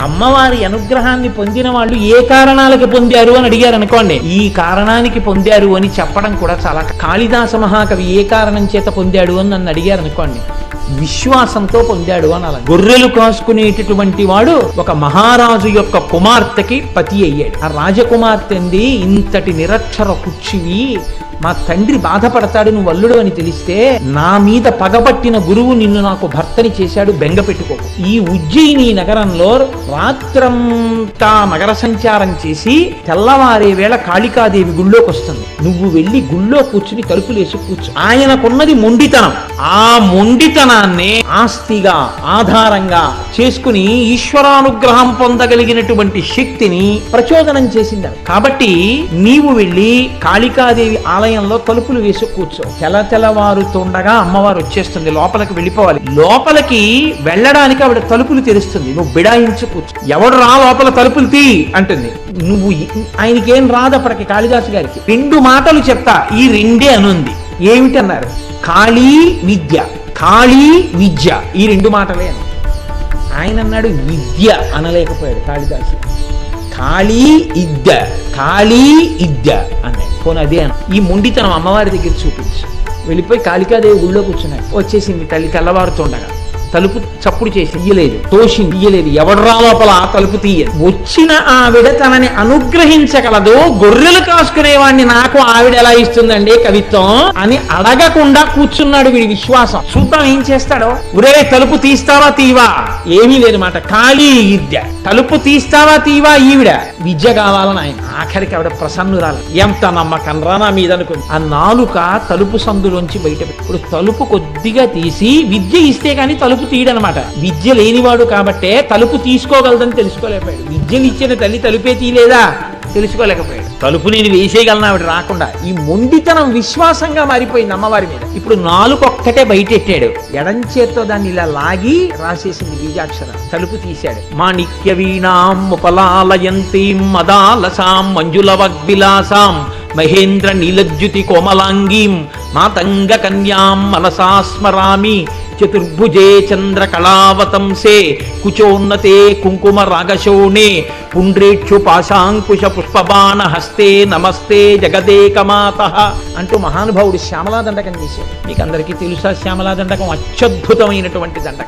అమ్మవారి అనుగ్రహాన్ని పొందిన వాళ్ళు ఏ కారణాలకి పొందారు అని అడిగారు అనుకోండి. ఈ కారణానికి పొందారు అని చెప్పడం కూడా చాలా కాళిదాస మహాకవి ఏ కారణం చేత పొందాడు అని నన్ను అడిగారు అనుకోండి. విశ్వాసంతో పొందాడు అని అలా గొర్రెలు కాసుకునేటటువంటి వాడు ఒక మహారాజు యొక్క కుమార్తెకి పతి అయ్యాడు. ఆ రాజకుమార్తె అంది ఇంతటి నిరక్షర కుర్చివి మా తండ్రి బాధపడతాడు నువ్వు అల్లుడు అని తెలిస్తే నా మీద పగబట్టిన గురువు నిన్ను నాకు భర్తని చేశాడు బెంగ పెట్టుకో. ఈ ఉజ్జయిని నగరంలో రాత్రంతా నగర సంచారం చేసి తెల్లవారే వేళ కాళికాదేవి గుళ్ళోకి వస్తుంది. నువ్వు వెళ్ళి గుళ్ళో కూర్చుని తలుపులేసి కూర్చు. ఆయనకున్నది మొండితనం. ఆ మొండితనం మొండితనాన్నే ఆస్తిగా ఆధారంగా చేసుకుని ఈశ్వరానుగ్రహం పొందగలిగినటువంటి శక్తిని ప్రచోదనం చేసింది కాబట్టి నీవు వెళ్ళి కాళికాదేవి ఆలయంలో తలుపులు వేసి కూర్చో. తెల తెల్లవారుతుండగా అమ్మవారు వచ్చేస్తుంది. లోపలికి వెళ్ళిపోవాలి. లోపలికి వెళ్ళడానికి ఆవిడ తలుపులు తెరుస్తుంది. నువ్వు బిడాయించు కూర్చో. ఎవడు రా లోపల తలుపులు తీ అంటుంది. నువ్వు ఆయనకేం రాదు అప్పటికి కాళిదాసు గారికి. రెండు మాటలు చెప్తా. ఈ రెండే అనుంది. ఏమిటన్నారు? కాళీ విద్య. కాళీ విద్య. ఈ రెండు మాటలే అని. ఆయన అన్నాడు విద్య అనలేకపోయాడు కాళిదాసు. కాళీ ఇద్య కాళీ ఇద్య అన్నాడు. పోనీ అదే అన్న ఈ మొండితనం అమ్మవారి దగ్గర చూపించు. వెళ్ళిపోయి కాళికాదేవి గుళ్ళో కూర్చున్నాడు వచ్చేసింది తల్లి తెల్లవారుతుండగా. తలుపు చప్పుడు చేసి ఇయ్యలేదు తోషింది ఇయ్యలేదు ఎవడ్రా లోపల ఆ తలుపు తీయదు వచ్చిన ఆవిడ తనని అనుగ్రహించగలదు. గొర్రెలు కాసుకునేవాడిని నాకు ఆవిడ ఎలా ఇస్తుందండి కవిత్వం? అని అడగకుండా కూర్చున్నాడు వీడి విశ్వాసం. చూద్దాం ఏం చేస్తాడో. ఉరే తలుపు తీస్తావా తీవా? ఏమీ లేదు మాట. ఖాళీ విద్య తలుపు తీస్తావా తీవా ఈవిడ? విద్య కావాలని ఆయన ఆఖరికి ఆవిడ ప్రసన్నురాలు. ఎంత నమ్మకం. రా నా మీద అనుకుంది ఆ నాలుక తలుపు సందులోంచి బయట ఇప్పుడు తలుపు కొద్దిగా తీసి విద్య ఇస్తే కానీ తలుపు తీయడనమాట. విద్య లేనివాడు కాబట్టే తలుపు తీసుకోగలదని తెలుసుకోలేకపోయాడు. విద్యను ఇచ్చిన తల్లి తలుపే తీయలేదా? తెలుసుకోలేకపోయాడు. తలుపు నేను వేసేయగలను ఆవిడ రాకుండా ఈ మొండితనం విశ్వాసంగా మారిపోయింది అమ్మవారి మీద. ఇప్పుడు నాలుగొక్కటే బయటెట్టాడు. ఎడం చేత్తో దాన్ని ఇలా లాగి రాసేసింది బీజాక్షర తలుపు తీశాడు. మాణిక్య వీణాం ఉపలాలయంతీం మదాలసాం మంజుల వగ్విలాసాం మహేంద్ర నీలజ్యుతి కోమలాంగీం మాతంగ కన్యాం మనసా స్మరామి చతుర్భుజే చంద్ర కళావతంసే కుచోన్నతే కుంకుమ రాగశోణే పుండ్రేక్షు పాశాంకుశ పుష్పబాణ హస్తే నమస్తే జగదేకమాత అంటూ మహానుభావుడు శ్యామలా దండకం చేశాడు. మీకు అందరికీ తెలుసా శ్యామలా దండకం అత్యద్భుతమైనటువంటి దండకం.